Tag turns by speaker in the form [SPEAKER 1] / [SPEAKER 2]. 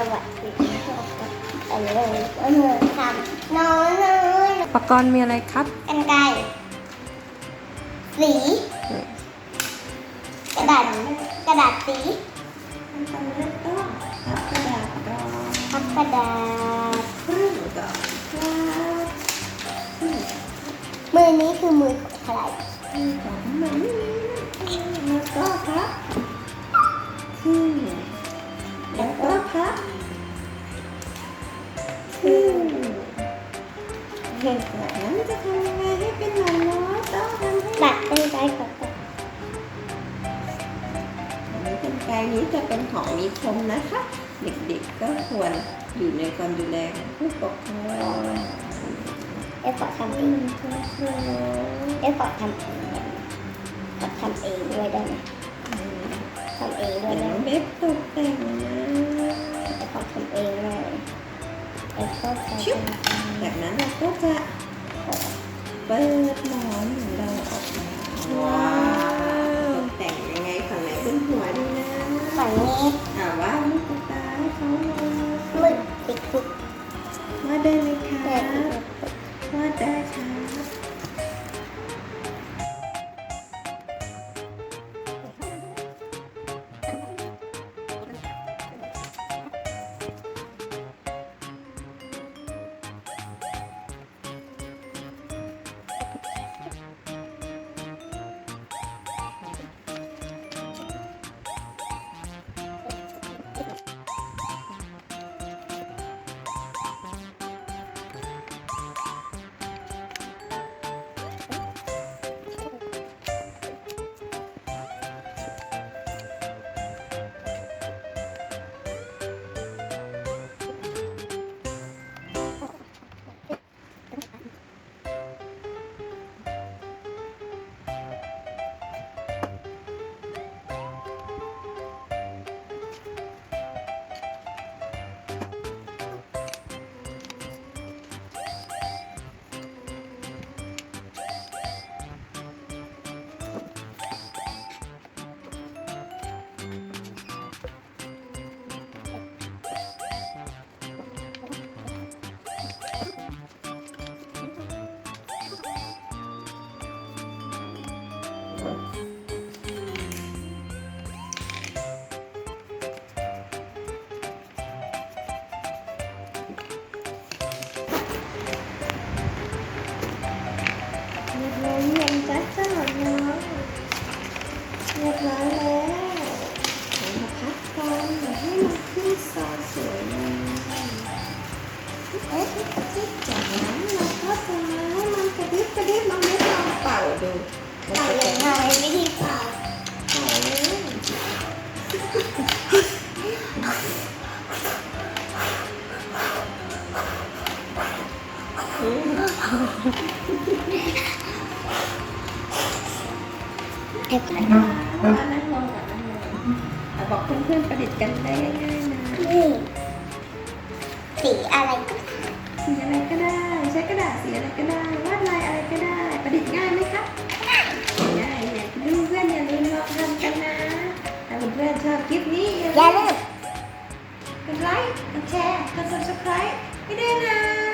[SPEAKER 1] สวัสดีเออเออทำน้อยเลย
[SPEAKER 2] อุปกรณ์มีอะไรครับ
[SPEAKER 1] กันไกรสีกระดาษกระดาษสี
[SPEAKER 2] ขั้นตอนแรกต้องพับกระดาษก่อน
[SPEAKER 1] พับกระดาษ
[SPEAKER 2] ครึ่งก่อนครับ
[SPEAKER 1] มือนี้คือมือของใคร
[SPEAKER 2] ครึ่งของมัน เหตุจากนั้นจะทำยังไงให้เป็นหนอนน้อยต้องทำให้
[SPEAKER 1] ตัดกันไกรก่อนก่อน
[SPEAKER 2] อันนี้เป็นไกรนี้จะเป็นของมีคมนะคะ เด็กๆก็ควรอยู่ในความดูแลของผู้ปกครอง
[SPEAKER 1] เดี๋ยวขอทำเองเดี๋ยวขอทำเองขอทำเองด้วยได้ไหมทำเองด้วย
[SPEAKER 2] เดี๋ยว
[SPEAKER 1] ได้ไหม
[SPEAKER 2] เบ็บตกแต่งนะ
[SPEAKER 1] เดี๋ยวขอทำเองเลยเดี๋ยวก็จะ
[SPEAKER 2] จากนั้นเราก็จะเปิดหมอนของเราออกมาว้าวตกแต่งยังไงฝั่งไหนเป็นหัวดีนะ
[SPEAKER 1] ฝั่ง
[SPEAKER 2] จ้าเจ้าเนาเรียบร้อยแล้วเรามาพักกันให้มันขึ้นซอสวยงามเอ๊ะจากนั้นเราก็จะมาให้มันกระดิบกระดิบมันไม่ลองเป่าดู มัน
[SPEAKER 1] เป่า
[SPEAKER 2] จะ
[SPEAKER 1] ยังไงวิธีเป่า
[SPEAKER 2] เป่าเลย
[SPEAKER 1] เก็บเลย
[SPEAKER 2] นั่งลงกับนั่งลงอ่บอกเพื่อนๆประดิษฐ์กันได้ง่ายๆนะ
[SPEAKER 1] นี่สีอะไรก็
[SPEAKER 2] สีอะไรก็ได้ ใช้กระดาษสีอะไรก็ได้ อบคลิปนี้อย่า
[SPEAKER 1] ลื
[SPEAKER 2] ม
[SPEAKER 1] ม
[SPEAKER 2] กดไลค์ กดแชร์ กด subscribe ให้ด้วยนะ